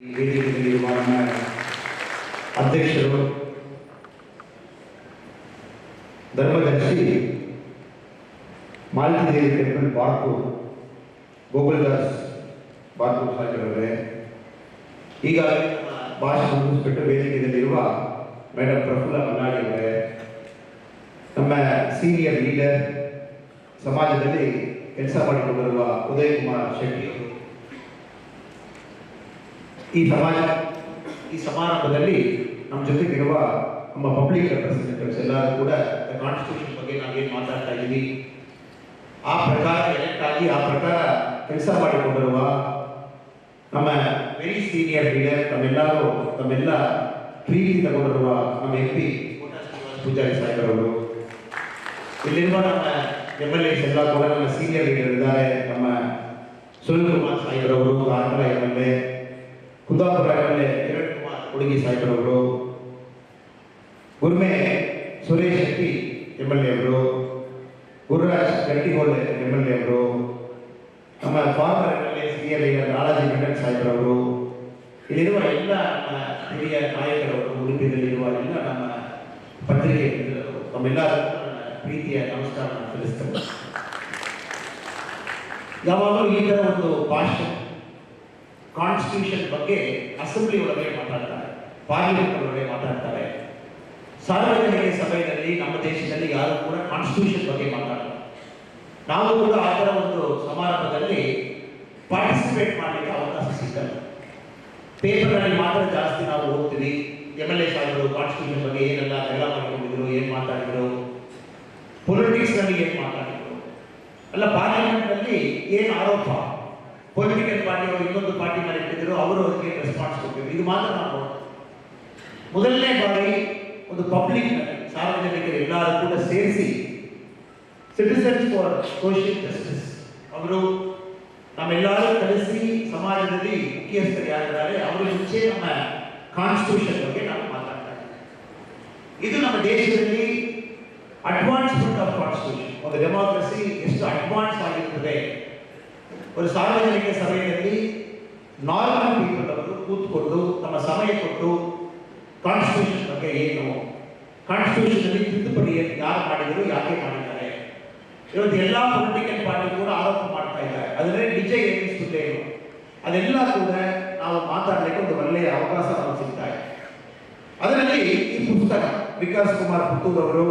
ಈ ವೇದಿಕೆಯಲ್ಲಿರುವ ನಮ್ಮ ಅಧ್ಯಕ್ಷರು ಧರ್ಮದರ್ಶಿ ಮಾಲತಿದೇವಿ ಟೆಂಪಲ್ ಬಾರ್ಕು ಗೋಕುಲ್ದಾಸ್ ಬಾರ್ಕು ಸಾಹೇಬರವರೇ ಈಗಾಗಲೇ ನಮ್ಮ ಭಾಷಣ ಮುಗಿಸ್ಬಿಟ್ಟು ವೇದಿಕೆಯಲ್ಲಿರುವ ಮೇಡಮ್ ಪ್ರಫುಲ್ಲ ಮನ್ನಾಡಿ ಅವರೇ ನಮ್ಮ ಸೀನಿಯರ್ ಲೀಡರ್ ಸಮಾಜದಲ್ಲಿ ಕೆಲಸ ಮಾಡಿಕೊಂಡು ಬರುವ ಉದಯ್ ಕುಮಾರ್ ಶೆಟ್ಟಿ ಅವರು ಈ ಸಮಾಜ, ಈ ಸಮಾರಂಭದಲ್ಲಿ ನಮ್ಮ ಜೊತೆಗಿರುವ ನಮ್ಮ ಪಬ್ಲಿಕ್ ರೆಪ್ರೆಸೆಂಟೇಟಿವ್ಸ್ ಎಲ್ಲರೂ ಕೂಡ ಕಾನ್ಸ್ಟಿಟ್ಯೂಷನ್ ಬಗ್ಗೆ ನಾವೇನು ಮಾತಾಡ್ತಾ ಇದ್ದೀವಿ. ಆ ಪ್ರಕಾರ ಎಲೆಕ್ಟ್ ಆಗಿ ಆ ಪ್ರಕಾರ ಕೆಲಸ ಮಾಡಿಕೊಂಡಿರುವ ನಮ್ಮ ವೆರಿ ಸೀನಿಯರ್ ಲೀಡರ್ ತಮ್ಮೆಲ್ಲರೂ, ತಮ್ಮೆಲ್ಲ ಪ್ರೀತಿ ತಗೊಂಡಿರುವ ನಮ್ಮ ಎಂ ಪಿ ಪೂಜಾರಿ ಸಾಹೇಬರವರು. ಇಲ್ಲಿರುವ ನಮ್ಮ ಎಂ ಎಲ್ ಎಸ್ ಎಲ್ಲ ಕೂಡ ನಮ್ಮ ಸೀನಿಯರ್ ಲೀಡರ್ ಇದ್ದಾರೆ. ನಮ್ಮ Sunil Kumar ಸಾಹೇಬ್ರವರು Andhra M L A Kundapura M A Kiran Kumar ಹುಡುಗಿ ಸಾಹೇಬರವರು Gurme Suresh Shetty M L A ಅವರು Gururaj Gattigol M L A ಅವರು ನಮ್ಮ former M L A C L A ಸಾಹೇಬರವರು ಇಲ್ಲಿರುವ ಎಲ್ಲ ನಮ್ಮ ಹಿರಿಯ ನಾಯಕರವರು, ಉಡುಪಿಯಲ್ಲಿರುವ ಎಲ್ಲ ನಮ್ಮ ಪತ್ರಿಕೆ ನನ್ನ ಪ್ರೀತಿಯ ನಮಸ್ಕಾರ ತಿಳಿಸ್ತೇನೆ ಯಾವಾಗಲೂ ಈ ಥರ ಒಂದು ಭಾಷೆ ಕಾನ್ಸ್ಟಿಟ್ಯೂಷನ್ ಬಗ್ಗೆ ಅಸೆಂಬ್ಲಿ ಒಳಗೆ ಮಾತಾಡ್ತಾರೆ ಪಾರ್ಲಿಮೆಂಟ್ ಒಳಗೆ ಮಾತಾಡ್ತಾರೆ. ಸಾರ್ವಜನಿಕ ಸಭೆಯಲ್ಲಿ ನಮ್ಮ ದೇಶದಲ್ಲಿ ಯಾರು ಕೂಡ ಕಾನ್ಸ್ಟಿಟ್ಯೂಷನ್ ಬಗ್ಗೆ ಮಾತಾಡಲ್ಲ. ನಾವು ಕೂಡ ಆ ಥರ ಒಂದು ಸಮಾರಂಭದಲ್ಲಿ ಪಾರ್ಟಿಸಿಪೇಟ್ ಮಾಡಲಿಕ್ಕೆ ಅವಕಾಶ ಸಿಗಲ್ಲ ಪೇಪರ್ನಲ್ಲಿ ಮಾತ್ರ ಜಾಸ್ತಿ ನಾವು ಹೋಗ್ತೀವಿ ಎಂ ಎಲ್ ಎ ಸಾಹೇಬರು ಕಾನ್ಸ್ಟಿಟ್ಯೂಷನ್ ಬಗ್ಗೆ ಏನೆಲ್ಲ ಜಗಳ ಮಾಡ್ಕೊಂಡಿದ್ರು, ಏನು ಮಾತಾಡಿದ್ರು ಪೊಲಿಟಿಕ್ಸ್ನಲ್ಲಿ ಏನು ಮಾತಾಡಿದ್ರು. ಅಲ್ಲ ಪಾರ್ಲಿಮೆಂಟ್ನಲ್ಲಿ ಏನು ಆರೋಪ? ಪೊಲಿಟಿಕಲ್ ಪಾರ್ಟಿ ಅವರು ಇನ್ನೊಂದು ಪಾರ್ಟಿ ಮೇಲೆ ಇಟ್ಟಿದ್ರು ಅವರು ಅದಕ್ಕೆ ರೆಸ್ಪಾನ್ಸ್ ಕೊಟ್ಟಿದ್ರು ಇದು ಮಾತ್ರ ನಾವು ನೋಡ್ತೀವಿ. ಮೊದಲನೇ ಬಾರಿ ಒಂದು ಪಬ್ಲಿಕ್ ಸಾರ್ವಜನಿಕರು ಎಲ್ಲರೂ ಕೂಡ ಸೇರಿಸಿ ಸಿಟಿಸನ್ಸ್ ಫಾರ್ ಸೋಷಿಯಲ್ ಜಸ್ಟಿಸ್ ಅವರು ನಮ್ಮೆಲ್ಲರೂ ಕಲಿಸಿ ಸಮಾಜದಲ್ಲಿ ಮುಖ್ಯಸ್ಥರು ಯಾರಿದ್ದಾರೆ ಅವರ ಮುಂಚೆ ನಮ್ಮ ಕಾನ್ಸ್ಟಿಟ್ಯೂಷನ್ ಬಗ್ಗೆ ನಾವು ಮಾತಾಡ್ತಾ ಇದ್ದೀವಿ ಇದು ನಮ್ಮ ದೇಶದಲ್ಲಿ ಅಡ್ವಾನ್ಸ್ಮೆಂಟ್ ಆಫ್ ಕಾನ್ಸ್ಟಿಟ್ಯೂಷನ್ ಒಂದು ಡೆಮಾಕ್ರಸಿ ಎಷ್ಟು ಅಡ್ವಾನ್ಸ್ ಆಗಿರ್ತದೆ ಒಂದು ಸಾರ್ವಜನಿಕ ಸಭೆಯಲ್ಲಿ ನಾರ್ಮಲ್ ಪೀಪಲ್ ಅವರು ಕೂತ್ಕೊಂಡು ತಮ್ಮ ಸಮಯ ಕೊಟ್ಟು ಕಾನ್ಸ್ಟಿಟ್ಯೂಷನ್ ಬಗ್ಗೆ ಏನು ಕಾನ್ಸ್ಟಿಟ್ಯೂಷನಲ್ಲಿ ತಿದ್ದುಪಡಿ ಯಾರು ಮಾಡಿದರು, ಯಾಕೆ ಮಾಡಿದ್ದಾರೆ ಇವತ್ತು ಎಲ್ಲ ಪೊಲಿಟಿಕಲ್ ಪಾರ್ಟಿ ಕೂಡ ಆರೋಪ ಮಾಡ್ತಾ ಇದ್ದಾರೆ ಅದರಲ್ಲಿ ನಿಜ ಎನಿಸುತ್ತೆ ಅದೆಲ್ಲ ಕೂಡ ನಾವು ಮಾತಾಡಲಿಕ್ಕೆ ಒಂದು ಒಳ್ಳೆಯ ಅವಕಾಶ ನಾವು ಸಿಗ್ತಾ ಅದರಲ್ಲಿ ಈ ಪುಸ್ತಕ, ವಿಕಾಸ್ ಕುಮಾರ್ ಪುತ್ತೂರ್ ಅವರು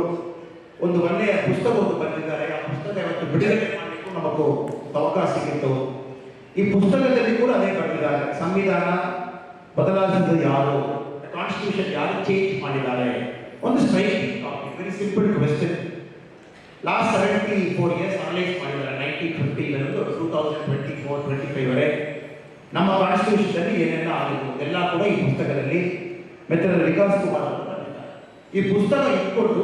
ಒಂದು ಒಳ್ಳೆಯ ಪುಸ್ತಕವನ್ನು ಬರೆದಿದ್ದಾರೆ ಆ ಪುಸ್ತಕ ಇವತ್ತು ಬಿಡುಗಡೆ ಮಾಡಲಿಕ್ಕೂ ನಮಗೂ ಅವಕಾಶ ಸಿಕ್ಕಿತ್ತು ಈ ಪುಸ್ತಕದಲ್ಲಿ ಕೂಡ ಅದೇ ಬರೆದಿದ್ದಾರೆ, ಸಂವಿಧಾನ ಬದಲಾಯಿಸಿದ ಯಾರು ಕಾನ್ಸ್ಟಿಟ್ಯೂಷನ್ ಯಾರು ಚೇಂಜ್ ಮಾಡಿದ್ದಾರೆ? ಒಂದು straight very simple question last seventy four years analyse ಮಾಡಿದ್ದಾರೆ nineteen fifty two thousand twenty four twenty five ವರೆ. ನಮ್ಮ ಕಾನ್ಸ್ಟಿಟ್ಯೂಷನ್ ಏನೆಲ್ಲ ಆಗಿತ್ತು ಎಲ್ಲ ಕೂಡ ಈ ಪುಸ್ತಕದಲ್ಲಿ ಮೆತ್ತರ ವಿಕಾಸ್ ಕುಮಾರ್ ಈ ಪುಸ್ತಕ ಇಟ್ಕೊಂಡು,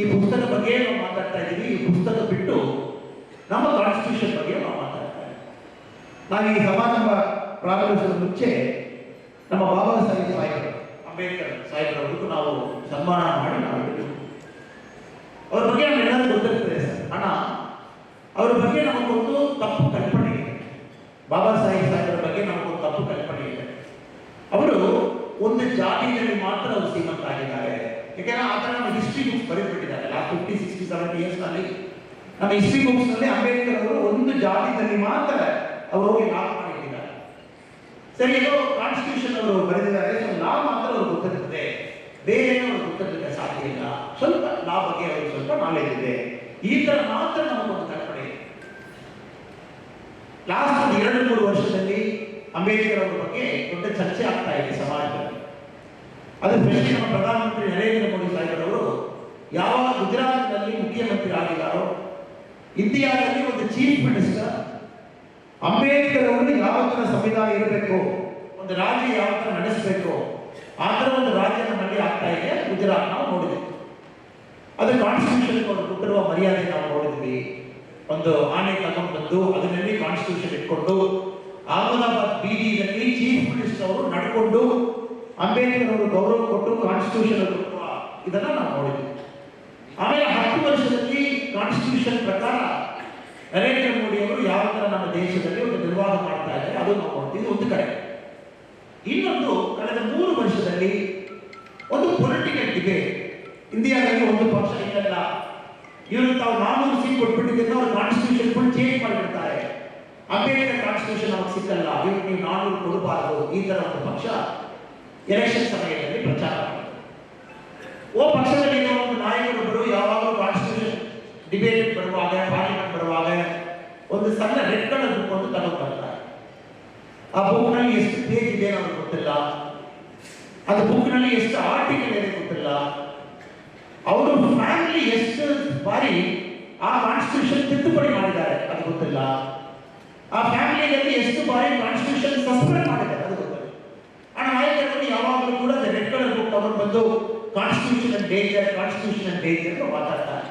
ಈ ಪುಸ್ತಕ ಬಗ್ಗೆ ನಾವು ಮಾತಾಡ್ತಾ ಇದ್ದೀವಿ, ಈ ಪುಸ್ತಕ ಬಿಟ್ಟು ನಮ್ಮ ಕಾನ್ಸ್ಟಿಟ್ಯೂಷನ್ ಬಗ್ಗೆ ನಾವು ಮಾತಾಡ್ತಾ ನಾವು ಈ ಸಮಾರಂಭ ಪ್ರಾರಂಭಿಸುವ ಮುಂಚೆ ನಮ್ಮ ಬಾಬಾ ಸಾಹೇಬ್ ಸಾಹೇಬರು, ಅಂಬೇಡ್ಕರ್ ಸಾಹೇಬರವರಿಗೂ ನಾವು ಸನ್ಮಾನ ಮಾಡಿ ನಾವು. ಅವ್ರ ಬಗ್ಗೆ ನಮ್ಮೆಲ್ಲರಿಗೂ ಗೊತ್ತಿರ್ತದೆ ಸರ್. ಹಣ ಅವ್ರ ಬಗ್ಗೆ ನಮಗೊಂದು ತಪ್ಪು ಕಲ್ಪನೆ ಇದೆ. ಬಾಬಾ ಸಾಹೇಬ್ ಸಾಹೇಬರ ಬಗ್ಗೆ ನಮಗೊಂದು ತಪ್ಪು ಕಲ್ಪನೆ ಇದೆ. ಅವರು ಒಂದು ಜಾತಿಯಲ್ಲಿ ಮಾತ್ರ ಅವರು ಶ್ರೀಮಂತ ಆಗಿದ್ದಾರೆ ಯಾಕೆಂದ್ರೆ ಆ ಥರ ನಮ್ಮ ಹಿಸ್ಟ್ರಿ ಬುಕ್ಸ್ ಬರೆದ್ಬಿಟ್ಟಿದ್ದಾರೆ. ಲಾಸ್ಟ್ ಫಿಫ್ಟಿ ಸಿಕ್ಸ್ಟಿ ಸೆವೆಂಟಿ ಇಯರ್ಸ್ನಲ್ಲಿ ನಮ್ಮ ಹಿಸ್ಟ್ರಿ ಬುಕ್ಸ್ನಲ್ಲಿ ಅಂಬೇಡ್ಕರ್ ಅವರು ಒಂದು ಜಾತಿಯಲ್ಲಿ ಮಾತ್ರ ಅವರು ಹೋಗಿ ಲಾ ಮಾಡಿಟ್ಟಿದ್ದಾರೆ ಸರಿ ಏನೋ ಕಾನ್ಸ್ಟಿಟ್ಯೂಷನ್ ಅವರು ಬರೆದಿದ್ದಾರೆ ಲಾ ಮಾತ್ರ ಅವರು ಗೊತ್ತಿರ್ತದೆ ಬೇರೆ ಏನೋ ಅವ್ರಿಗೆ ಗೊತ್ತಿರಲಿಕ್ಕೆ ಸಾಧ್ಯ ಇಲ್ಲ. ಸ್ವಲ್ಪ ಲಾ ಬಗ್ಗೆ ಅವರಿಗೆ ಸ್ವಲ್ಪ ನಾಲೆಜ್ ಇದೆ. ಈ ತರ ಮಾತ್ರ ನಮಗೊಂದು ಕಲ್ಪನೆ ಲಾಸ್ಟ್ ಒಂದು ಎರಡು, ಮೂರು ವರ್ಷದಲ್ಲಿ ಅಂಬೇಡ್ಕರ್ ಅವರ ಬಗ್ಗೆ ದೊಡ್ಡ ಚರ್ಚೆ ಆಗ್ತಾ ಇದೆ ಸಮಾಜದಲ್ಲಿ. ಅದು ಪ್ರಶ್ನೆ ನಮ್ಮ ಪ್ರಧಾನಮಂತ್ರಿ ನರೇಂದ್ರ ಮೋದಿ ಸಾಹೇಬರವರು, ಯಾವ ಗುಜರಾತ್ನಲ್ಲಿ ಮುಖ್ಯಮಂತ್ರಿ ಆಗಿದ್ದಾರೋ ಇಂಡಿಯಾದಲ್ಲಿ ಒಂದು ಚೀಫ್ ಮಿನಿಸ್ಟರ್ ಅಂಬೇಡ್ಕರ್ ಅವರು ಯಾವ ಸಂವಿಧಾನ ಇರಬೇಕು ಒಂದು ರಾಜ್ಯ ಯಾವ ತರ ನಡೆಸಬೇಕು, ಆ ತರ ಒಂದು ರಾಜ್ಯ ನಮ್ಮಲ್ಲಿ ಆಗ್ತಾ ಇದೆ ಗುಜರಾತ್ ನಾವು ನೋಡಿದ್ದೀವಿ ಅದು ಕಾನ್ಸ್ಟಿಟ್ಯೂಷನ್ ಅವರು ಕೊಟ್ಟಿರುವ ಮರ್ಯಾದೆ ನಾವು ನೋಡಿದ್ವಿ. ಒಂದು ಆನೆ ತಗೊಂಡು ಬಂದು ಅದರಲ್ಲಿ ಕಾನ್ಸ್ಟಿಟ್ಯೂಷನ್ ಇಟ್ಕೊಂಡು ಅಹಮದಾಬಾದ್ ಬೀದಿಯಲ್ಲಿ ಚೀಫ್ ಮಿನಿಸ್ಟರ್ ಅವರು ನಡ್ಕೊಂಡು ಅಂಬೇಡ್ಕರ್ ಅವರು ಗೌರವ ಕೊಟ್ಟು ಕಾನ್ಸ್ಟಿಟ್ಯೂಷನ್ ಇದನ್ನ ನಾವು ನೋಡಿದ್ವಿ. ಆಮೇಲೆ ಹತ್ತು ವರ್ಷದಲ್ಲಿ ಕಾನ್ಸ್ಟಿಟ್ಯೂಷನ್ ಪ್ರಕಾರ ನರೇಂದ್ರ ಮೋದಿ ಅವರು ಯಾವ ತರ ನಮ್ಮ ದೇಶದಲ್ಲಿ ಒಂದು ನಿರ್ವಾಹ ಮಾಡ್ತಾ ಇದ್ದಾರೆ, ಅದು ನಾವು ನೋಡ್ತೀವಿ. ಒಂದು ಕಡೆ ಇನ್ನೊಂದು, ಕಳೆದ ಮೂರು ವರ್ಷದಲ್ಲಿ ಒಂದು ಪೊಲಿಟಿಕಲ್ ಡಿಬೇಟ್ ಇಂಡಿಯಾದಲ್ಲಿ ಒಂದು ಪಕ್ಷ ಇಲ್ಲಲ್ಲ ಇವರು ತಾವು ನಾನೂರು ಸೀಟ್ ಕೊಟ್ಬಿಟ್ಟಿದ್ದರಿಂದ ಅವರು ಕಾನ್ಸ್ಟಿಟ್ಯೂಷನ್ ಫುಲ್ ಚೇಂಜ್ ಮಾಡಿಬಿಡ್ತಾರೆ. ಅಂಬೇಡ್ಕರ್ ಕಾನ್ಸ್ಟಿಟ್ಯೂಷನ್ ಅವ್ರಿಗೆ ಸಿಕ್ಕಲ್ಲ, ಇವ್ರಿಗೆ ನೀವು ನಾನೂರು ಕೊಡಬಾರದು. ಈ ತರ ಒಂದು ಪಕ್ಷ ಎಲೆಕ್ಷನ್ ಸಮಯದಲ್ಲಿ ಪ್ರಚಾರ ಮಾಡಿದ್ರು ಓ ಪಕ್ಷದಲ್ಲಿ ನಾಯಕರೊಬ್ಬರು ಯಾವಾಗಲೂ ಕಾನ್ಸ್ಟಿಟ್ಯೂಷನ್ ಡಿಬೇಟ್ ಬರುವಾಗ ಪಾರ್ಲಿಮೆಂಟ್ ಬರುವಾಗ ಒಂದು ಸಣ್ಣ ರೆಡ್ ಕಲರ್ ಬುಕ್ ಒಂದು ತಗೊಂಡು ಬರ್ತಾರೆ. ಆ ಬುಕ್ನಲ್ಲಿ ಎಷ್ಟು ಪೇಜ್ ಇದೆ ನಮಗೆ ಗೊತ್ತಿಲ್ಲ. ಅದು ಬುಕ್ನಲ್ಲಿ ಎಷ್ಟು ಆರ್ಟಿಕಲ್ ಇದೆ ಗೊತ್ತಿಲ್ಲ. ಅವರು ಫ್ಯಾಮಿಲಿ ಎಷ್ಟು ಬಾರಿ ಆ ಕಾನ್ಸ್ಟಿಟ್ಯೂಷನ್ ತಿದ್ದುಪಡಿ ಮಾಡಿದ್ದಾರೆ ಅದು ಗೊತ್ತಿಲ್ಲ. ಆ ಫ್ಯಾಮಿಲಿಯಲ್ಲಿ ಎಷ್ಟು ಬಾರಿ ಕಾನ್ಸ್ಟಿಟ್ಯೂಷನ್ ಸಸ್ಪೆಂಡ್ ಮಾಡಿದ್ದಾರೆ ಅದು ಗೊತ್ತಿಲ್ಲ. ಆ ನಾಯಕರಲ್ಲಿ ಯಾವಾಗಲೂ ಕೂಡ ರೆಡ್ ಕಲರ್ ಬುಕ್ ತಗೊಂಡು ಬಂದು ಕಾನ್ಸ್ಟಿಟ್ಯೂಷನ್ ಡೇಂಜರ್ ಕಾನ್ಸ್ಟಿಟ್ಯೂಷನ್ ಡೇಂಜರ್ ಅಂತ ಮಾತಾಡ್ತಾರೆ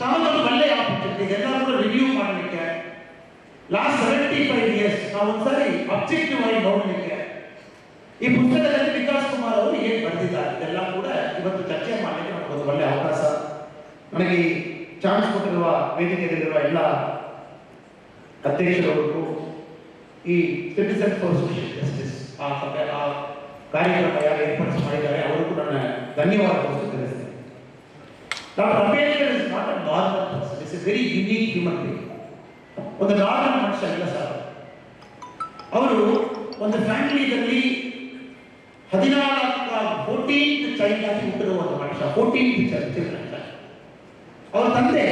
ಸಾಮಾನ್ಯ ಒಳ್ಳೆಯ ಆಪರ್ಚುನಿಟಿ ಎಲ್ಲರೂ ರಿವ್ಯೂ ಮಾಡಲಿಕ್ಕೆ ಲಾಸ್ಟ್ ಸೆವೆಂಟಿ ಫೈವ್ ಇಯರ್ಸ್ ನಾವು ಒಂದ್ಸರಿ ಅಬ್ಜೆಕ್ಟಿವ್ ಆಗಿ ನೋಡಲಿಕ್ಕೆ ಈ ಪುಸ್ತಕದಲ್ಲಿ ವಿಕಾಸ್ ಕುಮಾರ್ ಅವರು ಏನು ಬರೆದಿದ್ದಾರೆ ಇದೆಲ್ಲ ಕೂಡ ಇವತ್ತು ಚರ್ಚೆ ಮಾಡಲಿಕ್ಕೆ ನಮಗೆ ಒಂದು ಒಳ್ಳೆಯ ಅವಕಾಶ ನನಗೆ ಚಾನ್ಸ್ ಕೊಟ್ಟಿರುವ ವೇದಿಕೆಯಲ್ಲಿರುವ ಎಲ್ಲ ಅಧ್ಯಕ್ಷರವರಿಗೂ ಈ ಸಿಟಿಸನ್ ಫಾರ್ ಸೋಷಿಯಲ್ ಜಸ್ಟಿಸ್ ಆ ಆ ಕಾರ್ಯಕ್ರಮ ಯಾರು ಏರ್ಪಡಿಸಿ ಮಾಡಿದ್ದಾರೆ. ಅವರಿಗೂ ನನ್ನ ಧನ್ಯವಾದಗಳು ತಿಳಿಸ್ತೇನೆ. Doctor Ambedkar is not is very unique human ಒಂದು ನಾರ್ಮಲ್ ಮನುಷ್ಯ ಇಲ್ಲ ಸರ್. ಅವರು ಒಂದು ಫ್ಯಾಮಿಲಿಯಲ್ಲಿ ಹದಿನಾಲ್ಕು ಫೋರ್ಟೀನ್ ಚೈಲ್ಡ್ ಆಗಿ ಹುಟ್ಟಿರುವ ಒಂದು ಮನುಷ್ಯ. ಫೋರ್ಟೀನ್ತ್ ಚಿಲ್ಡ್ರನ್ ಅವರ ತಂದೆ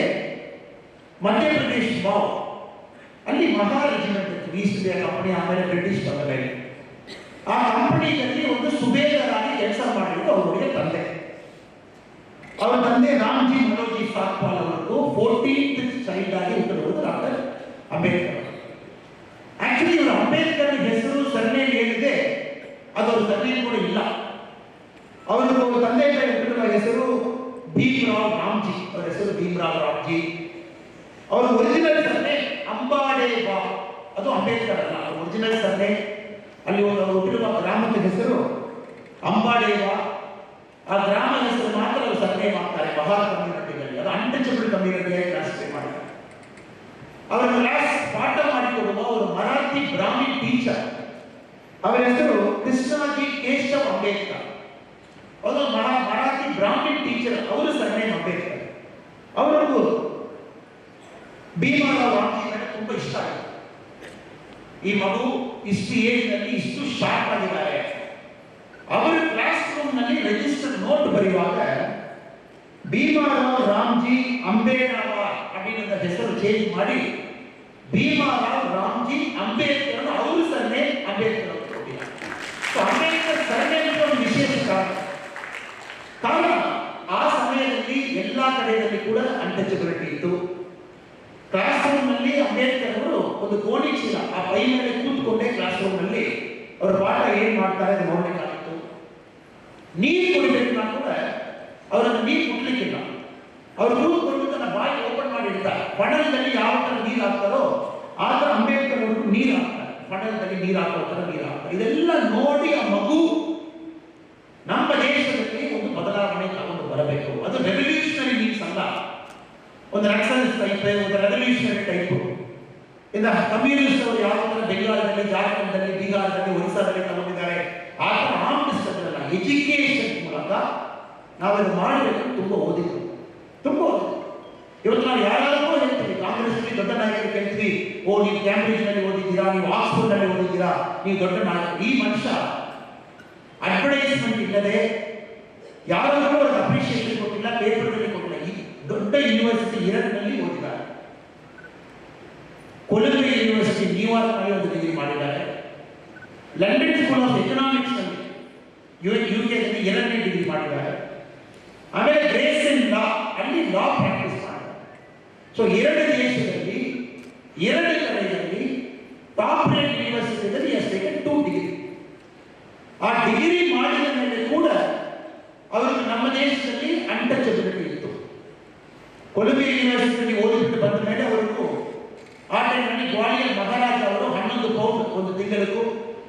ಮಧ್ಯಪ್ರದೇಶ್ ಮಾವ್. ಅಲ್ಲಿ ಮಹಾ ರೆಜಿಮೆಂಟ್ ಇಂಡಿಯಾ ಕಂಪನಿ ಆಮೇಲೆ ಬ್ರಿಟಿಷ್ ಬಂದ ಮೇಲೆ. ಆ ಕಂಪನಿಯಲ್ಲಿ ಒಂದು ಸುಬೇದರಾಗಿ ಕೆಲಸ ಮಾಡಿದ್ದು ಅವರಿಗೆ ತಂದೆ. ಅವರ ತಂದೆ ರಾಮ್ಜಿ ಮನೋಜಿ ಸಾತ್ಪಾಲ್ ಅವರು ಫೋರ್ಟೀನ್ತ್ ಚೈಲ್ಡ್ ಆಗಿ ಹುಟ್ಟಿರುವುದು ಡಾಕ್ಟರ್ ಅಂಬೇಡ್ಕರ್. ಆಕ್ಚುಲಿ ಇವರು ಅಂಬೇಡ್ಕರ್ ಹೆಸರು ಸರ್ನೇಮ್ ಏನಿದೆ ಅದು ಅವ್ರ ಸರ್ನೇಮ್ ಕೂಡ ಇಲ್ಲ. ಅವರು ತಂದೆ ತಾಯಿ ಹುಟ್ಟಿರುವ ಹೆಸರು ಭೀಮರಾವ್ ರಾಮ್ಜಿ, ಅವರ ಹೆಸರು ಭೀಮರಾವ್ ರಾಮ್ಜಿ. ಅವರ ಒರಿಜಿನಲ್ ಸರ್ನೇಮ್ ಅಂಬಾಡೇವಾ ಅದು ಅಂಬೇಡ್ಕರ್ ಅಲ್ಲ ಒರಿಜಿನಲ್ ಸರ್ನೇಮ್ ಅಲ್ಲಿ ಒಂದು ಅವರು ಹುಟ್ಟಿರುವ ಗ್ರಾಮದ ಹೆಸರು ಅಂಬಾಡೇವಾ ಆ ಗ್ರಾಮ ಹೆಸರು ಮಾತ್ರ ಅವರು ಸರ್ನೇಮ್ ಮಾಡ್ತಾರೆ ಬಹಾರ್ ಕಮ್ಯುನಿಟಿಗಳಲ್ಲಿ ಅದು ಅನ್ಟಚಬಲ್ ಕಮ್ಯುನಿಟಿಯಾಗಿ ಕ್ಲಾಸಿಫೈ ಮಾಡಿದ್ದಾರೆ ಅವರ ಕ್ಲಾಸ್ ಪಾಠ ಮಾಡಿಕೊಡುವ ಅವರು ಮರಾಠಿ ಟೀಚರ್ ಅವರ ಹೆಸರು ಕೃಷ್ಣಾಜಿ ಕೇಶವ್ ಅಂಬೇಡ್ಕರ್. ಅವರು ಮರಾ- ಮರಾಠಿ ಬ್ರಾಹ್ಮಿಣ್ ಟೀಚರ್ ಅವರು ಸರ್ನೇಮ್ ಅಂಬೇಡ್ಕರ್. ಅವರಿಗೂ ಭೀಮರಾವ್ ವಾಕ್ಯ ತುಂಬಾ ಇಷ್ಟ ಆಗಿದೆ ಈ ಮಗು ಇಷ್ಟು ಏಜ್ನಲ್ಲಿ ಇಷ್ಟು ಶಾರ್ಪ್ ಆಗಿದ್ದಾರೆ ಅವರ ಕ್ಲಾಸ್ ರೂಮ್ನಲ್ಲಿ ರಿಜಿಸ್ಟರ್ ನೋಟ್ ಬರೆಯುವಾಗ, ಭೀಮಾರಾವ್ ರಾಮ್ಜಿ ಅಂಬೇರಾವ ಅಡಿನ ಹೆಸರು ಚೇಂಜ್ ಮಾಡಿ ಭೀಮಾರಾವ್ ರಾಮ್ಜಿ ಅಂಬೇಡ್ಕರ್ ಅವರು ಸನ್ನೆ ಅಂಬೇಡ್ಕರ್ ಅವರು ಕೊಟ್ಟಿದ್ದಾರೆ. ಸೊ ಅಂಬೇಡ್ಕರ್ ಒಂದು ವಿಶೇಷ ಕಾರಣ. ಕಾರಣ, ಆ ಸಮಯದಲ್ಲಿ ಎಲ್ಲಾ ಕಡೆಯಲ್ಲಿ ಕೂಡ ಅನ್ಟಚಬಿಲಿಟಿ ಇತ್ತು. ಕ್ಲಾಸ್ ರೂಮ್ನಲ್ಲಿ ಅಂಬೇಡ್ಕರ್ ಅವರು ಒಂದು ಕೋಣಿ ಚೀಲ ಆ ಪೈ ಮೇಲೆ ಕೂತ್ಕೊಂಡೇ ಕ್ಲಾಸ್ ರೂಮ್ನಲ್ಲಿ ಅವರ ಪಾಠ ಏನ್ ಮಾಡ್ತಾರೆ ಅದು ನೋಡ್ಲಿಕ್ಕಾಗಿತ್ತು ನೀರು ಕುಡಿಬೇಕು ಕೂಡ ಅವರನ್ನು ನೀರು ಕುಡ್ಲಿಕ್ಕಿಲ್ಲ. ಅವರು ಕೂತ್ಕೊಂಡು ಬಾಯಿ ಓಪನ್ ಮಾಡಿ ಇಡ್ತಾರೆ ಪಡಲದಲ್ಲಿ ಯಾವ ತರ ನೀರು ಹಾಕ್ತಾರೋ ಆ ತರ ಅಂಬೇಡ್ಕರ್ ಅವರು ನೀರು ಹಾಕ್ತಾರೆ. ನೀರು ಹಾಕೋ ತರ ನೀರು ಹಾಕ್ತಾರೆ. ಇದೆಲ್ಲ ನೋಡಿ ಆ ಮಗು ನಮ್ಮ ದೇಶದಲ್ಲಿ ಒಂದು ಬದಲಾವಣೆ ತಗೊಂಡು ಬರಬೇಕು. ಅದು ರೆವಲ್ಯೂಷನರಿ ಮೀನ್ಸ್ ಅಲ್ಲ. ಒಂದು ನಕ್ಸಲಿಸ್ಟ್ ಟೈಪ್ ಒಂದು ರೆವಲ್ಯೂಷನರಿ ಟೈಪ್ ಇಂದ ಕಮ್ಯುನಿಸ್ಟ್ ಅವರು ಯಾವ ತರ ಬೆಂಗಾಲದಲ್ಲಿ ಜಾರ್ಖಂಡ್ದಲ್ಲಿ ಬೀಹಾರದಲ್ಲಿ ಒರಿಸ್ಸಾದಲ್ಲಿ ತಗೊಂಡಿದ್ದಾರೆ, ಆ ಆರ್ಟಿಸ್ಟ್ ಅಲ್ಲ ಎಜುಕೇಶನ್ ಮೂಲಕ ನಾವದು ಮಾಡಬೇಕು ತುಂಬ ಓದಿದ್ರು ತುಂಬ ಇವತ್ತು ನಾವು ಯಾರಾದರೂ ಹೇಳ್ತೀವಿ ಕಾಂಗ್ರೆಸ್ ದೊಡ್ಡ ನಾಯಕರು ಕೇಳ್ತೀವಿ ಓ, ನೀವು ಕ್ಯಾಂಬ್ರಿಡ್ಜ್ನಲ್ಲಿ ಓದಿದ್ದೀರಾ, ನೀವು ಆಕ್ಸ್ಫೋರ್ಡ್ನಲ್ಲಿ ಓದಿದ್ದೀರಾ, ನೀವು ದೊಡ್ಡ ನಾಯಕ. ಈ ಮನುಷ್ಯ ಅಡ್ವರ್ಟೈಸ್ಮೆಂಟ್ ಇಲ್ಲದೆ ಯಾರಾದರೂ ಅವ್ರಿಗೆ ಅಪ್ರಿಷಿಯೇಷನ್ ಕೊಟ್ಟಿಲ್ಲ ಪೇಪರ್ನಲ್ಲಿ ಕೊಟ್ಟಿಲ್ಲ. ಈ ದೊಡ್ಡ ಯೂನಿವರ್ಸಿಟಿ ಎರಡರಲ್ಲಿ ಓದಿದ್ದಾರೆ. ಕೊಲಂಬಿಯಾ ಯೂನಿವರ್ಸಿಟಿ ನ್ಯೂಯಾರ್ಕ್ನಲ್ಲಿ ಒಂದು ಡಿಗ್ರಿ ಮಾಡಿದ್ದಾರೆ. ಲಂಡನ್ ಸ್ಕೂಲ್ ಆಫ್ ಎಕನಾಮಿಕ್ಸ್ನಲ್ಲಿ ಯು ಯು ನಲ್ಲಿ ಎರಡನೇ ಡಿಗ್ರಿ ಮಾಡಿದ್ದಾರೆ. ಸೊ ಎರಡು ದೇಶದಲ್ಲಿ ಎರಡು ಕಡೆಯಲ್ಲಿ ಟಾಪ್ ರೇಟ್ ಯೂನಿವರ್ಸಿಟಿಯಲ್ಲಿ ಎಸ್ ಟೇಕನ್ ಟೂ ಡಿಗ್ರಿ ಆ ಡಿಗ್ರಿ ಮಾಡಿದ ಮೇಲೆ ಕೂಡ ಅವರಿಗೆ ನಮ್ಮ ದೇಶದಲ್ಲಿ ಅನ್ಟಚಬಿಲಿಟಿ ಇತ್ತು ಕೊಲಂಬಿಯಾ ಯೂನಿವರ್ಸಿಟಿ ಓದಿಬಿಟ್ಟು ಬಂದ ಮೇಲೆ ಅವರಿಗೂ ಆ ಟೈಮ್ನಲ್ಲಿ ಗ್ವಾಲಿಯರ್ ಮಹಾರಾಜ ಅವರು ಹನ್ನೊಂದು ಪೌಂಡ್ ಒಂದು ತಿಂಗಳಿಗೂ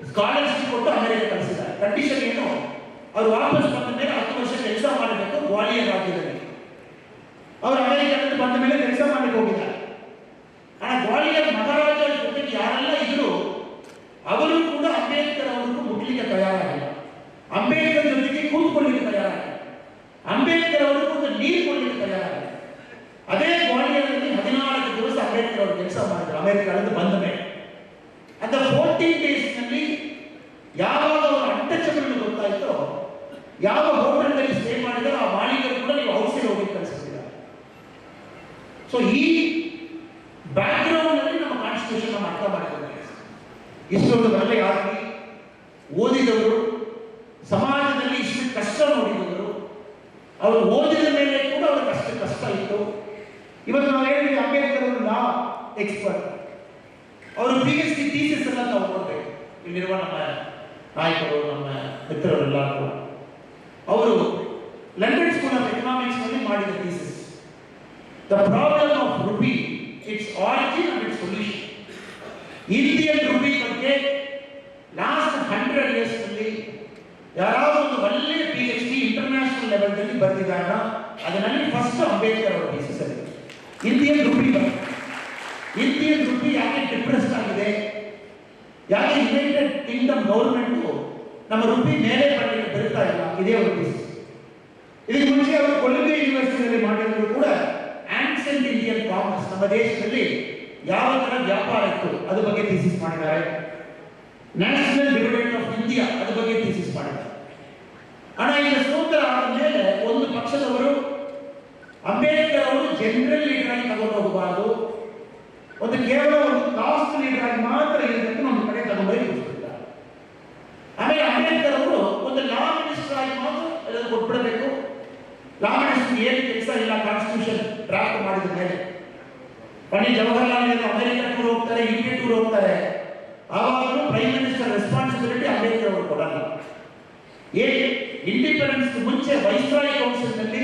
ಸ್ಕಾಲರ್ಶಿಪ್ ಕೊಟ್ಟು ಅಮೆರಿಕ ಕಳಿಸಿದ್ದಾರೆ ಕಂಡೀಷನ್ ಏನು ಅವರು ವಾಪಸ್ ಬಂದ ಮೇಲೆ ಹತ್ತು ವರ್ಷ ಕೆಲಸ ಮಾಡಬೇಕು ಗ್ವಾಲಿಯರ್ ರಾಜ್ಯದಲ್ಲಿ ಅವರು ಅಮೆರಿಕದಲ್ಲಿ ಬಂದ ಮೇಲೆ ಕೆಲಸ ಮಾಡಲಿಕ್ಕೆ ಹೋಗಿದ್ದಾರೆ ಆ ಗ್ವಾಲಿಯರ್ ಮಹಾರಾಜ ಜೊತೆಗೆ ಯಾರೆಲ್ಲ ಇದ್ರು ಅವರು ಕೂಡ ಅಂಬೇಡ್ಕರ್ ಅವರ ಹುಟ್ಟಲಿಕ್ಕೆ ತಯಾರಾಗಿಲ್ಲ ಅಂಬೇಡ್ಕರ್ ಜೊತೆಗೆ ಕೂತ್ಕೊಳ್ಳಿಕ್ಕೆ ತಯಾರಾಗಿಲ್ಲ ಅಂಬೇಡ್ಕರ್ ಅವರಿಗೆ ಒಂದು ನೀರು ಕೊಡಲಿಕ್ಕೆ ತಯಾರಾಗಿಲ್ಲ ಅದೇ ಗ್ವಾಲಿಯರ್ನಲ್ಲಿ ಹದಿನಾಲ್ಕು ದಿವಸ ಅಂಬೇಡ್ಕರ್ ಅವರು ಕೆಲಸ ಮಾಡಿದ್ರು ಅಮೆರಿಕದಿಂದ ಬಂದ ಮೇಲೆ ಅಂತ ಫೋರ್ಟೀನ್ ಡೇಸ್ನಲ್ಲಿ ಯಾವಾಗ ಅವರು ಅಟ್ಟಚಗಳು ಗೊತ್ತಾಯ್ತೋ ಯಾವ ಹೋಟೆಲ್ನಲ್ಲಿ ಸ್ಟೇ ಮಾಡಿದ್ರೆ ಆ ಮಾಲೀಕರು ಕೂಡ ನೀವು ಔಷಧಿ ಹೋಗಿ ಕಳಿಸ್ಬಿಟ್ಟಿದ್ದಾರೆ ಸೊ ಈ ಬ್ಯಾಕ್ಗ್ರೌಂಡ್ನಲ್ಲಿ ನಮ್ಮ ಕಾನ್ಸ್ಟಿಟ್ಯೂಷನ್ ನಮ್ಮ ಅರ್ಥ ಮಾಡಿಕೊಂಡ್ರೆ ಇಷ್ಟೊಂದು ಒಳ್ಳೆ ಆಗಿ ಓದಿದವರು ಸಮಾಜದಲ್ಲಿ ಇಷ್ಟು ಕಷ್ಟ ನೋಡಿದವರು ಅವರು ಓದಿದ ಮೇಲೆ ಕೂಡ ಅವ್ರಿಗೆ ಅಷ್ಟು ಕಷ್ಟ ಇತ್ತು. ಇವತ್ತು ನಾವು ಹೇಳಿದ್ವಿ ಅಂಬೇಡ್ಕರ್ ಅವರು ಲಾ ಎಕ್ಸ್ಪರ್ಟ್ ಅವರು ಪಿ ಎಚ್ ಡಿ ಥೀಸಿಸ್ ಎಲ್ಲ ನಾವು ನೋಡ್ಬೇಕು. ಇಲ್ಲಿರುವ ನಮ್ಮ ನಾಯಕರು, ನಮ್ಮ ಮಿತ್ರರೆಲ್ಲ ಕೂಡ. ಅವರು ಲಂಡನ್ ಸ್ಕೂಲ್ ಆಫ್ ಎಕನಾಮಿಕ್ಸ್ನಲ್ಲಿ ಮಾಡಿದ thesis the problem of rupee its origin and its solution Indian rupee ಬಗ್ಗೆ ಲಾಸ್ಟ್ ಹಂಡ್ರೆಡ್ ಇಯರ್ಸ್ನಲ್ಲಿ ಯಾರಾவது ಒಂದು ಒಳ್ಳೆಯ ಪಿ ಎಚ್ ಡಿ ಇಂಟರ್ನ್ಯಾಷನಲ್ ಲೆವೆಲ್ನಲ್ಲಿ ಬಂದಿದ್ದಾಗ ಅದರಲ್ಲಿ ಫಸ್ಟ್ ಅಂಬೇಡ್ಕರ್ ಅವರ ಥೀಸಿಸ್ ಅಲ್ಲಿ. ಇಂಡಿಯನ್ ರುಪಿ ಬರ್ತದೆ ಇಂಡಿಯನ್ ರುಪಿ ಯಾಕೆ ಡಿಪ್ರೆಸ್ಡ್ ಆಗಿದೆ? ಯಾಕೆ ಯುನೈಟೆಡ್ ಕಿಂಗ್ಡಮ್ ಗೌರ್ಮೆಂಟ್ ನಮ್ಮ ರುಪಿ ಮೇಲೆ ಬರಲಿಕ್ಕೆ ಬರುತ್ತಾ ಇಲ್ಲ? ಇದೇ ಒಂದು ಇದಕ್ಕೆ ಮುಂಚೆ ಅವರು ಕೊಲಂಬಿಯಾ ಯೂನಿವರ್ಸಿಟಿಯಲ್ಲಿ ಮಾಡಿದ್ರು ಕೂಡ ಆನ್ಸೆಂಟ್ ಇಂಡಿಯನ್ ಕಾಮರ್ಸ್ ನಮ್ಮ ದೇಶದಲ್ಲಿ ಯಾವ ತರ ವ್ಯಾಪಾರ ಇತ್ತು, ಅದ್ರ ಬಗ್ಗೆ ಥೀಸಿಸ್ ಮಾಡಿದ್ದಾರೆ. ನ್ಯಾಷನಲ್ ಡಿವಿಡೆಂಡ್ ಆಫ್ ಇಂಡಿಯಾ ಅದ್ರ ಬಗ್ಗೆ ಥೀಸಿಸ್ ಮಾಡಿದ್ದಾರೆ. ಹಣ ಈಗ ಸೂತ್ರ ಆದಮೇಲೆ ಒಂದು ಪಕ್ಷದವರು, ಅಂಬೇಡ್ಕರ್ ಅವರು ಜನರಲ್ ಲೀಡರ್ ಆಗಿ ತಗೊಂಡು ಹೋಗಬಾರದು ಒಂದು ಕೇವಲ ಒಂದು ಕಾಸ್ಟ್ ಲೀಡರ್ ಆಗಿ ಮಾತ್ರ ಇರಬೇಕು, ನಮ್ಮ ಕಡೆ ತಗೊಂಡೋಗಿ ಕೂರಿಸ್ಬಿಡ್ತಾರೆ ಆಮೇಲೆ ಅಂಬೇಡ್ಕರ್ ಅವರು ಒಂದು ಲಾ ಮಿನಿಸ್ಟರ್ ಆಗಿ ಮಾತ್ರ ಎಲ್ಲರೂ ಕೊಟ್ಬಿಡಬೇಕು. ಲಾ ಮಿನಿಸ್ಟರ್ ಏನು ಕೆಲಸ ಇಲ್ಲ ಕಾನ್ಸ್ಟಿಟ್ಯೂಷನ್ ಡ್ರಾಫ್ಟ್ ಮಾಡಿದ ಮೇಲೆ. ಪಂಡಿತ್ ಜವಾಹರ್ಲಾಲ್ ನೆಹರು ಅಮೆರಿಕ ಟೂರ್ ಹೋಗ್ತಾರೆ ಯುಕೆ ಟೂರ್ ಹೋಗ್ತಾರೆ. ಆವಾಗಲೂ ಪ್ರೈಮ್ ಮಿನಿಸ್ಟರ್ ರೆಸ್ಪಾನ್ಸಿಬಿಲಿಟಿ ಅಂಬೇಡ್ಕರ್ ಅವರು ಕೊಡಲ್ಲ. ಇಂಡಿಪೆಂಡೆನ್ಸ್ ಮುಂಚೆ ವೈಸ್ರಾಯ್ ಕೌನ್ಸಿಲ್ನಲ್ಲಿ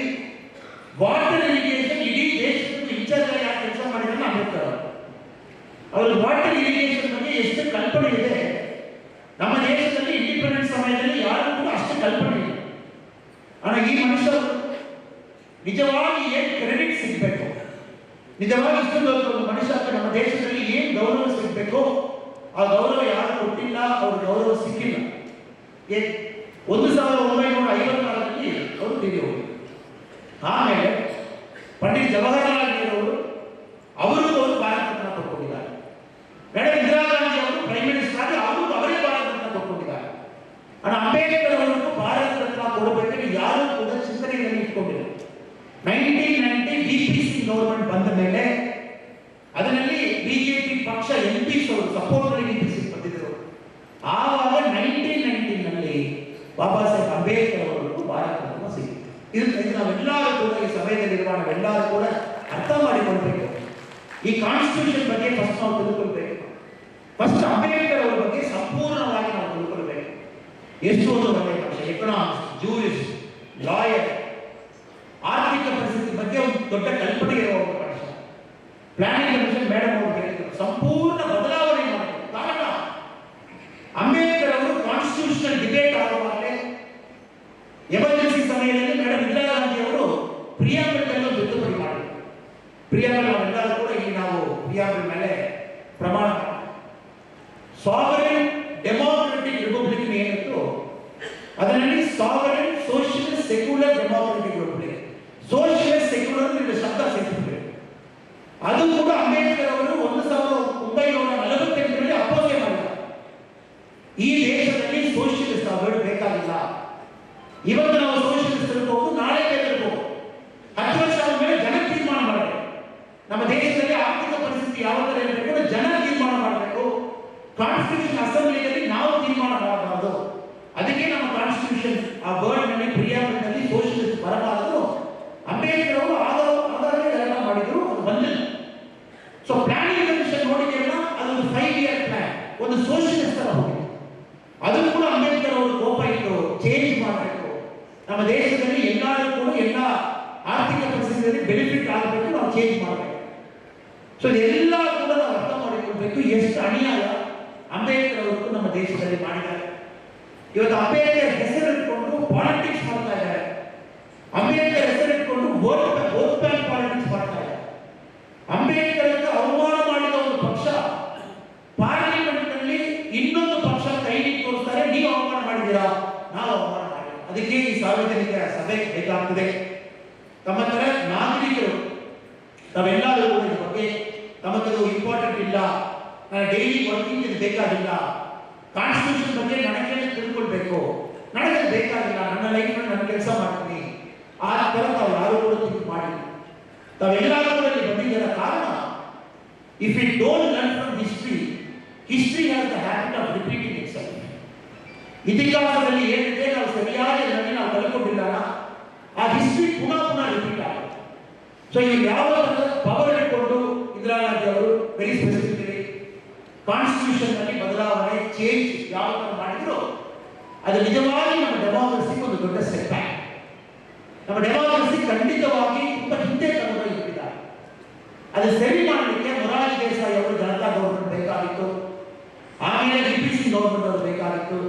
ವಾಟರ್ ಇರಿಗೇಷನ್ ಇಡೀ ದೇಶದ ಇನ್ಚಾರ್ಜ್ ಯಾರು ಕೆಲಸ ಮಾಡಿದ್ರೆ ಅಂಬೇಡ್ಕರ್ ಅವರು. ವಾಟರ್ ಇರಿಗೇಷನ್ ಬಗ್ಗೆ ಎಷ್ಟು ಕಲ್ಪನೆ ಇದೆ? ನಮ್ಮ ದೇಶದಲ್ಲಿ ಇಂಡಿಪೆಂಡೆನ್ಸ್ ಸಮಯದಲ್ಲಿ ಯಾರು ಕೂಡ ಅಷ್ಟು ಕಲ್ಪನೆ ಇಲ್ಲ. ಆದ್ರೆ ಈ ಮನುಷ್ಯರು ನಿಜವಾಗಿ ಏನ್ ಕ್ರೆಡಿಟ್ ಸಿಗಬೇಕು? ನಿಜವಾಗಿ ಇಷ್ಟೊಂದು ಮನುಷ್ಯ ನಮ್ಮ ದೇಶದಲ್ಲಿ ಏನ್ ಗೌರವ ಸಿಗಬೇಕು? ಆ ಗೌರವ ಯಾರು ಕೊಟ್ಟಿಲ್ಲ, ಅವ್ರ ಗೌರವ ಸಿಕ್ಕಿಲ್ಲ. ಒಂದು ಸಾವಿರದ ಒಂಬೈನೂರ ಐವತ್ತಾರರಲ್ಲಿ ಅವರು ತೀರಿ ಹೋದರು ಆಮೇಲೆ ಪಂಡಿತ್ ಜವಾಹರಲಾಲ್ ನೆಹರು ಅವರು ಅವರು ಅವರು ಭಾರತ ರತ್ನ ಕೊಟ್ಕೊಂಡಿದ್ದಾರೆ ಮೇಡಮ್ ಇಂದಿರಾ ಗಾಂಧಿ ಅವರು ಪ್ರೈಮ್ ಮಿನಿಸ್ಟರ್ ಆಗಿ ಅವರು ಅವರೇ ಭಾರತ ರತ್ನ ಕೊಟ್ಕೊಂಡಿದ್ದಾರೆ ಅಣ್ಣ ಅಂಬೇಡ್ಕರ್ ಅವರನ್ನು ಭಾರತ ರತ್ನ ಕೊಡಬೇಕೆಂದು ಯಾರು ಕೂಡ ಚಿಂತನೆಯಲ್ಲಿ ಇಟ್ಕೊಂಡಿಲ್ಲ nineteen ninety B P C government ಬಂದ ಮೇಲೆ ಅದರಲ್ಲಿ ಬಿಜೆಪಿ ಪಕ್ಷ ಎಂ ಪಿ ಸಪೋರ್ಟ್ ಬಂದಿದ್ದರು. ಆ ಬಂದಿದ್ರು ಆವಾಗ ನೈನ್ಟೀನ್ ನೈನ್ಟೀನ್ನಲ್ಲಿ ಬಾಬಾ ಸಾಹೇಬ್ ಅಂಬೇಡ್ಕರ್ ಅವರನ್ನು ಭಾರತ ರತ್ನ ಇದು ನಾವೆಲ್ಲರೂ ಕೂಡ ಈ ಸಮಯದಲ್ಲಿರುವ ನಾವೆಲ್ಲರೂ ಕೂಡ ಅರ್ಥ ಮಾಡಿಕೊಳ್ಬೇಕು. ಈ ಕಾನ್ಸ್ಟಿಟ್ಯೂಷನ್ ಬಗ್ಗೆ ಫಸ್ಟ್ ನಾವು ತಿಳ್ಕೊಳ್ಬೇಕು. ಫಸ್ಟ್ ಅಂಬೇಡ್ಕರ್ ಅವರ ಬಗ್ಗೆ ಸಂಪೂರ್ಣವಾಗಿ ನಾವು ತಿಳ್ಕೊಳ್ಬೇಕು. ಎಷ್ಟು ಒಂದು ಪಕ್ಷ ಎಕನಾಮಿಕ್ಸ್ ಜೂರಿಸ್ಟ್ ಲಾಯರ್ ಆರ್ಥಿಕ ಪರಿಸ್ಥಿತಿ ಬಗ್ಗೆ ಒಂದು ದೊಡ್ಡ ಕಲ್ಪನೆ ಇರುವ ಪಕ್ಷ ಪ್ಲಾನಿಂಗ್ ಕಮಿಷನ್ ಮೇಡಮ್ ಅವರು ಹೇಳಿದ್ರು. ಸಂಪೂರ್ಣ ಬದಲಾವಣೆ ಮಾಡಬೇಕು. ಕಾರಣ? ಅಂಬೇಡ್ಕರ್ ಅವರು ಕಾನ್ಸ್ಟಿಟ್ಯೂಷನಲ್ ಡಿಬೇಟ್ ಆಗುವಾಗಲೇ ಎಮರ್ಜೆನ್ಸಿ ಸಮಯದಲ್ಲಿ ಮೇಡಮ್ ಇಂದಿರಾ ಗಾಂಧಿ ಅವರು ಪ್ರಿಯಾಂಬಲ್ ಮೇಲೆ ಒಂದು ತಿದ್ದುಪಡಿ ಮಾಡಿದ್ರು ಪ್ರಿಯಾಂಬಲ್ ನಾವೆಲ್ಲರೂ ಕೂಡ ಈಗ ನಾವು ಪ್ರಿಯಾಂಬಲ್ ಮೇಲೆ ಪ್ರಮಾಣ ಸಾವರೆನ್ ಡೆಮೋಕ್ರೆಟಿಕ್ ರಿಪಬ್ಲಿಕ್ ಏನಿತ್ತು ಅದರಲ್ಲಿ sovereign socialist secular democratic republic socialist secular ನಿಮಗೆ ಶಬ್ದ ಸೇರಿಸಿಬಿಟ್ರೆ ಅದು ಕೂಡ ಅಂಬೇಡ್ಕರ್ ಅವರು ಒಂದು ಸಾವಿರದ ಒಂಬೈನೂರ ನಲವತ್ತೆಂಟರಲ್ಲಿ ಅಪೋಸೆ ಮಾಡಿದ್ದಾರೆ ಈ ದೇಶದಲ್ಲಿ ಸೋಷಿಯಲಿಸ್ಟ್ ವರ್ಡ್ ಬೇಕಾಗಿಲ್ಲ ಇವತ್ತು ನಾವು ಸೋಷಿಯಲಿಸ್ಟ್ ಇರ್ಬೋದು ನಾಳೆ ಬೇಕಾಗಿರ್ಬೋದು ಹತ್ತು ವರ್ಷ ಆದ್ಮೇಲೆ ಜನ ತೀರ್ಮಾನ ಮಾಡಬೇಕು ನಮ್ಮ ದೇಶದಲ್ಲಿ ಆರ್ಥಿಕ ಪರಿಸ್ಥಿತಿ ಯಾವ ತರ ಇರಬೇಕು ಜನ ತೀರ್ಮಾನ ಮಾಡಬೇಕು ಕಾನ್ಸ್ಟಿಟ್ಯೂಷನ್ ಅಸೆಂಬ್ಲಿಯಲ್ಲಿ ನಾವು ತೀರ್ಮಾನ ಮಾಡಬಾರದು ಅದಕ್ಕೆ ನಮ್ಮ ಕಾನ್ಸ್ಟಿಟ್ಯೂಷನ್ ಆ ವರ್ಡ್ನಲ್ಲಿ ಪ್ರಿಯಾಂಬಲ್ನಲ್ಲಿ ಸೋಷಿಯಲಿಸ್ಟ್ ಬರಬಾರದು ಅಂಬೇಡ್ಕರ್ ಅವರು ಆಗ ಆಧಾರದಲ್ಲಿ ಎಲ್ಲ ಮಾಡಿದ್ರು ಅದು ಬಂದಿಲ್ಲ ಸೊ ಪ್ಲಾನಿಂಗ್ ಕಮಿಷನ್ ನೋಡಿದ್ರಲ್ಲ ಅದೊಂದು ಫೈವ್ ಇಯರ್ ಪ್ಲಾನ್ ಒಂದು ಸೋಷಿಯಲಿಸ್ಟ್ ತರ ಹೋಗಿದೆ ಅದು ಕೂಡ ಅಂಬೇಡ್ಕರ್ ಅವರು ಕೋಪ ಇಟ್ಟು ಚೇಂಜ್ ಮಾಡಬೇಕು ನಮ್ಮ ದೇಶದಲ್ಲಿ ಎಲ್ಲರೂ ಕೂಡ ಎಲ್ಲ ಆರ್ಥಿಕ ಪರಿಸ್ಥಿತಿಯಲ್ಲಿ ಬೆನಿಫಿಟ್ ಆಗಬೇಕು ನಾವು ಚೇಂಜ್ ಮಾಡಬೇಕು ಸೊ ಇದೆಲ್ಲ ಕೂಡ ನಾವು ಅರ್ಥ ಮಾಡಿಕೊಳ್ಬೇಕು ಎಷ್ಟು ಅನ್ಯಾಯ ಅಂಬೇಡ್ಕರ್ ಅವರು ನಮ್ಮ ದೇಶದಲ್ಲಿ ಮಾಡಿದ್ದಾರೆ ಇವತ್ತು ಅಂಬೇಡ್ಕರ್ ಹೆಸರಿಟ್ಕೊಂಡು ಪಾಲಿಟಿಕ್ಸ್ ಮಾಡ್ತಾ ಇದ್ದಾರೆ ಅಂಬೇಡ್ಕರ್ ಹೆಸರಿಟ್ಕೊಂಡು ವೋಟ್ ವೋಟ್ ಬ್ಯಾಂಕ್ ಪಾಲಿಟಿಕ್ಸ್ ಮಾಡ್ತಾ ಇದ್ದಾರೆ ಅಂಬೇಡ್ಕರ್ ಅವಮಾನ ಮಾಡಿದ ಒಂದು ಪಕ್ಷ ಪಾರ್ಲಿಮೆಂಟ್ನಲ್ಲಿ ಇನ್ನೊಂದು ಪಕ್ಷ ಕೈ ನೀಡಿ ತೋರಿಸ್ತಾರೆ ನೀವು ಅವಮಾನ ಸಾರ್ವಜನಿಕ ಸಭೆ ಬೇಕಾಗ್ತದೆ ತಮ್ಮ ತರ ನಾಗರಿಕರು ತಾವೆಲ್ಲರೂ ಇದ್ರ ಬಗ್ಗೆ ತಮಗದು ಇಂಪಾರ್ಟೆಂಟ್ ಇಲ್ಲ. ನನ್ನ ಡೈಲಿ ವರ್ಕಿಂಗ್ ಇದು ಬೇಕಾಗಿಲ್ಲ. ಕಾನ್ಸ್ಟಿಟ್ಯೂಷನ್ ಬಗ್ಗೆ ನನಗೆ ತಿಳ್ಕೊಳ್ಬೇಕು. ನನಗೆ ಬೇಕಾಗಿಲ್ಲ. ನನ್ನ ಲೈಫ್ ನನ್ನ ಕೆಲಸ ಮಾಡ್ತೀನಿ. ಆ ಥರ ತಾವು ಯಾರು ಕೂಡ ಥಿಂಕ್ ಮಾಡಿ ತಾವೆಲ್ಲರೂ ಕೂಡ ಇಲ್ಲಿ ಬಂದಿದ್ದರ ಕಾರಣ if it don't learn from history history has the habit of repeating it ಇತಿಹಾಸದಲ್ಲಿ ಏನಿದೆ ನಾವು ಸರಿಯಾಗಿ ಅದನ್ನು ನಾವು ಕಳ್ಕೊಂಡಿಲ್ಲ ಆ ಹಿಸ್ಟ್ರಿ ಪುನಃ ಪುನಃ ರಿಪೀಟ್ ಆಗುತ್ತೆ ಸೊ ಇವ್ರು ಯಾವ ಪವರ್ ಇಟ್ಕೊಂಡು ಇಂದಿರಾ ಗಾಂಧಿ ಅವರು ವೆರಿ ಸ್ಪೆಸಿಫಿಕಲಿ ಕಾನ್ಸ್ಟಿಟ್ಯೂಷನ್ನಲ್ಲಿ ಬದಲಾವಣೆ ಚೇಂಜ್ ಯಾವ ತರ ಮಾಡಿದ್ರು, ಅದು ನಿಜವಾಗಿ ನಮ್ಮ ಡೆಮಾಕ್ರಸಿ ಒಂದು ದೊಡ್ಡ ಸೆಟ್ ನಮ್ಮ ಡೆಮಾಕ್ರಸಿ ಖಂಡಿತವಾಗಿ ತುಂಬಾ ಹಿಂದೆ ತಗೊಂಡು ಇಟ್ಟಿದ್ದಾರೆ. ಅದು ಸರಿ ಮಾಡಲಿಕ್ಕೆ ಮೊರಾರ್ಜಿ ದೇಸಾಯಿ ಅವರು ಜನತಾ ಗೌರ್ಮೆಂಟ್ ಬೇಕಾಗಿತ್ತು. ಆಮೇಲೆ ಡಿಪಿಸಿ ಗೌರ್ಮೆಂಟ್ ಅವರು ಬೇಕಾಗಿತ್ತು.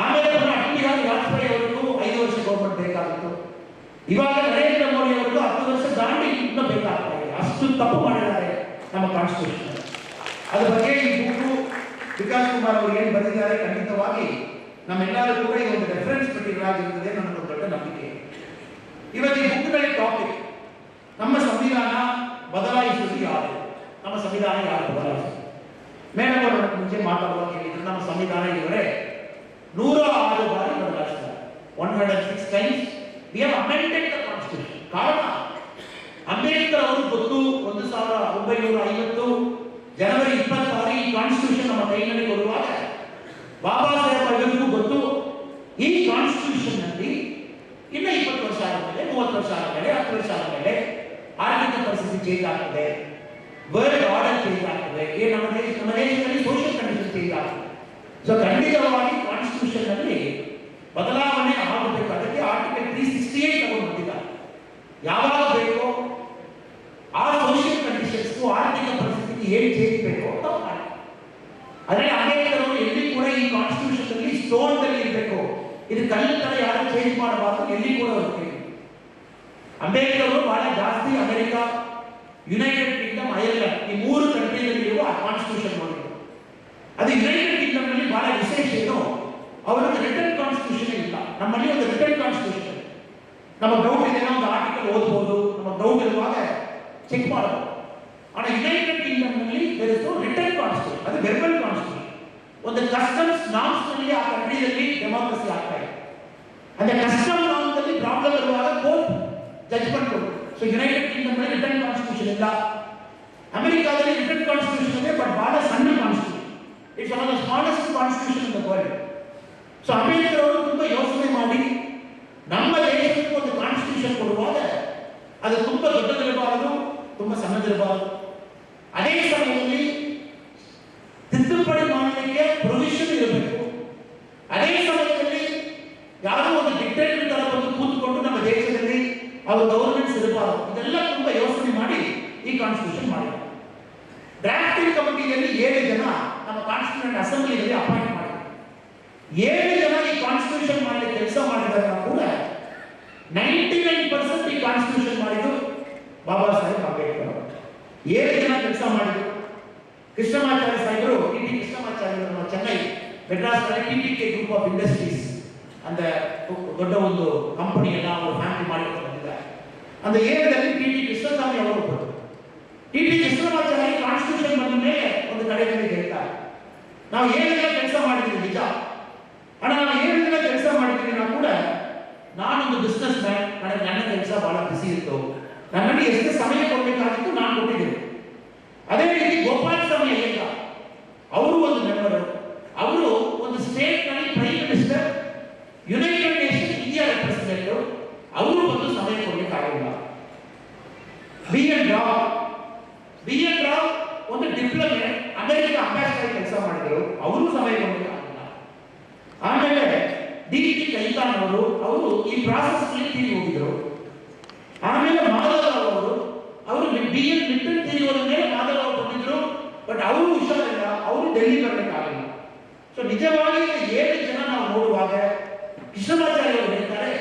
ಆಮೇಲೆ ಪುನಃ ಅಟಲ್ ಬಿಹಾರಿ ವಾಜಪೇಯಿ ಅವರಿಗೂ ಐದು ವರ್ಷ ಗೌರ್ಮೆಂಟ್ ಬೇಕಾಗಿತ್ತು. ಇವಾಗ ನರೇಂದ್ರ ಮೋದಿ ಅವರಿಗೂ ಹತ್ತು ವರ್ಷ ದಾಂಡಿ ಇನ್ನೂ ಬೇಕಾಗ್ತಾ ಅಷ್ಟು ತಪ್ಪು ಮಾಡಿದ್ದಾರೆ ನಮ್ಮ ಕಾನ್ಸ್ಟಿಟ್ಯೂಷನ್ ಅದ್ರ ಬಗ್ಗೆ ಈ ಬುಕ್ಕು ವಿಕಾಸ್ ಕುಮಾರ್ ಅವರು ಏನು ಬರೆದಿದ್ದಾರೆ ಖಂಡಿತವಾಗಿ ನಮ್ಮೆಲ್ಲರೂ ಕೂಡ ಈ ಒಂದು ರೆಫರೆನ್ಸ್ ಇರೋದೇ ನನ್ನ ದೊಡ್ಡ ನಂಬಿಕೆ. ಇವತ್ತು ಈ ಬುಕ್ನಲ್ಲಿ ಟಾಪಿಕ್ ನಮ್ಮ ಸಂವಿಧಾನ ಬದಲಾಯಿಸುವುದು ಯಾರು? ನಮ್ಮ ಸಂವಿಧಾನ ಯಾರು ಬದಲಾಯಿಸುವುದು? ಮೇಡಮ್ ಮುಂಚೆ ಮಾತಾಡುವಾಗ ಹೇಳಿದ್ರು, ನಮ್ಮ ಸಂವಿಧಾನ ಇವರೇ ನೂರ ಆರು ಬಾರಿ ಬದಲಾಯಿಸಿದ್ದಾರೆ. One hundred six times we have amended ಕಾರಣ ಅಂಬೇಡ್ಕರ್ ಅವರು ಗೊತ್ತು ಒಂದು ಸಾವಿರ ಒಂಬೈನೂರ ಐವತ್ತು ಜನವರಿ ಇಪ್ಪತ್ತಾರು ಈ ಕಾನ್ಸ್ಟಿಟ್ಯೂಷನ್ ನಮ್ಮ ಕೈನಲ್ಲಿ ಕೊಡುವಾಗ ಬಾಬಾ ಸಾಹೇಬ್ ಅವರಿಗೂ ಗೊತ್ತು. ಈ ಕಾನ್ಸ್ಟಿಟ್ಯೂಷನ್ನಲ್ಲಿ ಇನ್ನ ಇಪ್ಪತ್ತು ವರ್ಷ ಆದಮೇಲೆ, ಮೂವತ್ತು ವರ್ಷ ಆದಮೇಲೆ, ಹತ್ತು ವರ್ಷ ಆದಮೇಲೆ ಆರ್ಥಿಕ ಪರಿಸ್ಥಿತಿ ಚೇಂಜ್ ಆಗ್ತದೆ. ವರ್ಲ್ಡ್ ಆರ್ಡರ್ ಚೇಂಜ್ ಆಗ್ತದೆ. ಏ ನಮ್ಮ ದೇಶ, ನಮ್ಮ ದೇಶದಲ್ಲಿ ಸೋಷಿಯಲ್ ಕಂಡೀಷನ್ ಚೇಂಜ್ ಆಗ್ತದೆ. ಸೊ ಖಂಡಿತವಾಗಿ ಕಾನ್ಸ್ಟಿಟ್ಯೂಷನ್ನಲ್ಲಿ ಬದಲಾವಣೆ ಆಗಬೇಕು ಅದಕ್ಕೆ ಆರ್ಟಿಕಲ್ ತ್ರೀ ಸಿಕ್ಸ್ಟಿ ಏಟ್ ತಗೊಂಡು ಯಾವಾಗ ಬೇಕೋ ಆ ಸೋಷಿಯಲ್ ಕಂಡೀಷನ್ಸ್ಗೂ ಆರ್ಥಿಕ ಪರಿಸ್ಥಿತಿ ಹೇಗೆ ಚೇಂಜ್ ಬೇಕೋ ಅಂತ ಮಾಡಿ. ಅಂಬೇಡ್ಕರ್ ಎಲ್ಲಿ ಕೂಡ ಈ ಕಾನ್ಸ್ಟಿಟ್ಯೂಷನ್ ಅಲ್ಲಿ ಇರಬೇಕು. ಇದು ಕಲ್ಲು ತರ ಯಾರು ಚೇಂಜ್ ಮಾಡಬಾರ್ದು, ಎಲ್ಲಿ ಕೂಡ ಹೋಗ್ತೀವಿ ಅಂಬೇಡ್ಕರ್ ಬಹಳ ಜಾಸ್ತಿ ಅಮೆರಿಕ ಯುನೈಟೆಡ್ ಕಿಂಗ್ಡಮ್ ಐರ್ಲೆಂಡ್ ಈ ಮೂರು ಕಂಟ್ರಿಯಲ್ಲಿ ಇರುವ ಕಾನ್ಸ್ಟಿಟ್ಯೂಷನ್ ಮಾಡಿದ್ರು. ಅದು ಯುನೈಟೆಡ್ ಕಿಂಗ್ಡಮ್ನಲ್ಲಿ ಬಹಳ ವಿಶೇಷ ಏನು? ಅವರ ರಿಟರ್ನ್ ಕಾನ್ಸ್ಟಿಟ್ಯೂಷನ್ ಇಲ್ಲ. ನಮ್ಮಲ್ಲಿ ಒಂದು ರಿಟರ್ನ್ ಕಾನ್ಸ್ಟಿಟ್ಯೂಷನ್ ನಮ್ಮ ಡೌಟ್ ಇದೆ ಒಂದು ಆರ್ಟಿಕಲ್ ಓದಬಹುದು ನಮ್ಮ ಡೌಟ್ ಇರುವಾಗ ಚೆಕ್ ಮಾಡಬಹುದು ಆದ್ರೆ ಯುನೈಟೆಡ್ ಕಿಂಗ್ಡಮ್ನಲ್ಲಿ ರಿಟರ್ನ್ ಕಾನ್ಸ್ಟಿಟ್ಯೂಷನ್ ಅದು ವೆರ್ಬಲ್ ಕಾನ್ಸ್ಟಿಟ್ಯೂಷನ್ ಒಂದು ಕಸ್ಟಮ್ಸ್ ನಾಮ್ಸ್ನಲ್ಲಿ ಆ ಕಂಟ್ರಿಯಲ್ಲಿ ಡೆಮಾಕ್ರಸಿ ಆಗ್ತಾ ಇದೆ ಅಂದ್ರೆ ಕಸ್ಟಮ್ ನಾಮ್ದಲ್ಲಿ ಪ್ರಾಬ್ಲಮ್ ಇರುವಾಗ ಕೋರ್ಟ್ ಜಜ್ಮೆಂಟ್ ಕೊಡು ಸೊ ಯುನೈಟೆಡ್ ಕಿಂಗ್ಡಮ್ನಲ್ಲಿ ರಿಟರ್ನ್ ಕಾನ್ಸ್ಟಿಟ್ಯೂಷನ್ ಇಲ್ಲ ಅಮೆರಿಕಾದಲ್ಲಿ ರಿಟರ್ನ್ ಕಾನ್ಸ್ಟಿಟ್ಯೂಷನ್ ಇದೆ ಬಟ್ ಬಹಳ ಸಣ್ಣ constitution it's one of the smallest constitution in the world so Ambedkar ಅವರು ತುಂಬಾ ಯೋಚನೆ ಮಾಡಿ ನಮ್ಮ ದೇಶಕ್ಕೆ ಒಂದು ಕಾನ್ಸ್ಟಿಟ್ಯೂಷನ್ ಕೊಡುವಾಗ ಅದು ತುಂಬಾ ದೊಡ್ಡದಿರಬಾರದು ತುಂಬಾ ಸಣ್ಣದಿರಬಾರದು ಅದೇ ಸಮಯದಲ್ಲಿ ತಿದ್ದುಪಡಿ ಮಾಡಲಿಕ್ಕೆ ಪ್ರೊವಿಷನ್ ಇರಬೇಕು ಅದೇ ಸಮಯದಲ್ಲಿ ಯಾವುದೋ ಒಂದು ಡಿಕ್ಟೇಟರ್ ತರ ಬಂದು ಕೂತ್ಕೊಂಡು ನಮ್ಮ ದೇಶದಲ್ಲಿ ಅವ್ರ ಗವರ್ನೆನ್ಸ್ ಇರಬಾರದು ಇದೆಲ್ಲ ತುಂಬಾ ಯೋಚನೆ ಮಾಡಿ ಈ ಕಾನ್ಸ್ಟಿಟ್ಯೂಷನ್ ಮಾಡಿದ್ದಾರೆ ಡ್ರಾಫ್ಟಿಂಗ್ ಕಮಿಟಿಯಲ್ಲಿ ಏಳು ಜನ ನಮ್ಮ ಕಾನ್ಸ್ಟಿಟ್ಯೂಷನ್ ಅಸೆಂಬ್ಲಿಯಲ್ಲಿ ಅಪಾಯಿಂಟ್ ಮಾಡಿದ್ದಾರೆ ಏಳು ಜನ ಈ ಕಾನ್ಸ್ಟಿಟ್ಯೂಷನ್ ಮಾಡಿ ಕೆಲಸ ಮಾಡಿದಾಗ ಕೂಡ ನೈಂಟಿ ನೈನ್ ಪರ್ಸೆಂಟ್ ಈ ಕಾನ್ಸ್ಟಿಟ್ಯೂಷನ್ ಮಾಡಿದ್ದು ಬಾಬಾ ಸಾಹೇಬ್ ಅಂಬೇಡ್ಕರ್ ಅವರು ಏಳು ಜನ ಕೆಲಸ ಮಾಡಿದ್ರು. ಕೃಷ್ಣಮಾಚಾರ್ಯ ಸಾಹೇಬರು, ಟಿ ಟಿ ಕೃಷ್ಣಮಾಚಾರ್ಯ ನಮ್ಮ Chennai ಮೆಡ್ರಾಸ್ನಲ್ಲಿ T T K group of industries ಅಂದ್ರೆ ದೊಡ್ಡ ಒಂದು ಕಂಪನಿಯನ್ನ ಅವರು ಹ್ಯಾಂಡಲ್ ಮಾಡಿಕೊಂಡು ಬಂದಿದ್ದಾರೆ ಅಂದ್ರೆ ಏಳರಲ್ಲಿ ಟಿ ಟಿ ಕೃಷ್ಣಸ್ವಾಮಿ ಅವರು ಒಬ್ಬರು. ಟಿ ಟಿ ಕೃಷ್ಣಮಾಚಾರ್ಯ ಕಾನ್ಸ್ಟಿಟ್ಯೂಷನ್ ಬಂದ ಮೇಲೆ ಒಂದು ಕಡೆಯಲ್ಲಿ ಹೇಳ್ತಾರೆ ನಾವು ಏನೆಲ್ಲ ಕೆಲಸ ಮಾಡಿದ್ವಿ, ನಿಜ. ಹಣ ನಾವು ಏನೆಲ್ಲ ಕೆಲಸ ಮಾಡಿದ್ವಿ ನಾವು ಕೂಡ ನಾನೊಂದು ಬಿಸ್ನೆಸ್ ಮ್ಯಾನ್ ನನಗೆ ನನ್ನ ಕೆಲಸ ಬಹಳ ಬಿಸಿ ಇತ್ತು. ನನ್ನಲ್ಲಿ ಎಷ್ಟು ಸಮಯ ಕೊಡಬೇಕಾಗಿತ್ತು, ನಾನು ಕೊಟ್ಟಿದ್ದೀನಿ. ಅದೇ ರೀತಿ ಗೋಪಾಲ ಸ್ವಾಮಿ ಅಯ್ಯಂಗ ಅವರು ಒಂದು ಮೆಂಬರು ಅವರು ಒಂದು ಸ್ಟೇಟ್ನಲ್ಲಿ prime minister United Nation India representative ಅವರು ಬಂದು ಸಮಯ ಕೊಡಲಿಕ್ಕಾಗಲ್ಲ B N Rao B N Rao ಒಂದು ಡಿಪ್ಲೊಮೆ ಅಮೆರಿಕ ಅಂಬಾಸಿಡರ್ ಕೆಲಸ ಮಾಡಿದರು. ಅವರು ಸಮಯ ಕೊಡಲಿಕ್ಕಾಗಿಲ್ಲ ಆಮೇಲೆ ಡಿ ಟಿ ಕೈತಾನ್ ಅವರು ಅವರು ಈ ಪ್ರಾಸೆಸ್ ತೀರಿ ಹೋಗಿದ್ರು. ಆಮೇಲೆ ಮಾಧವರಾವ್ ಅವರು ಅವರು ಬಿ ಎನ್ ಮಿಟ್ಟನ್ ತೀರಿ ಬಂದಿದ್ರು ಬಟ್ ಅವರು ಹುಷಾರಿಲ್ಲ ಅವರು ಡೆಲ್ಲಿ ಬರಬೇಕಾಗಿಲ್ಲ ಸೊ ನಿಜವಾಗಿ ಏಳು ಜನ ನಾವು ನೋಡುವಾಗ ಕೃಷ್ಣಮಾಚಾರ್ಯ ಅವರು ಹೇಳ್ತಾರೆ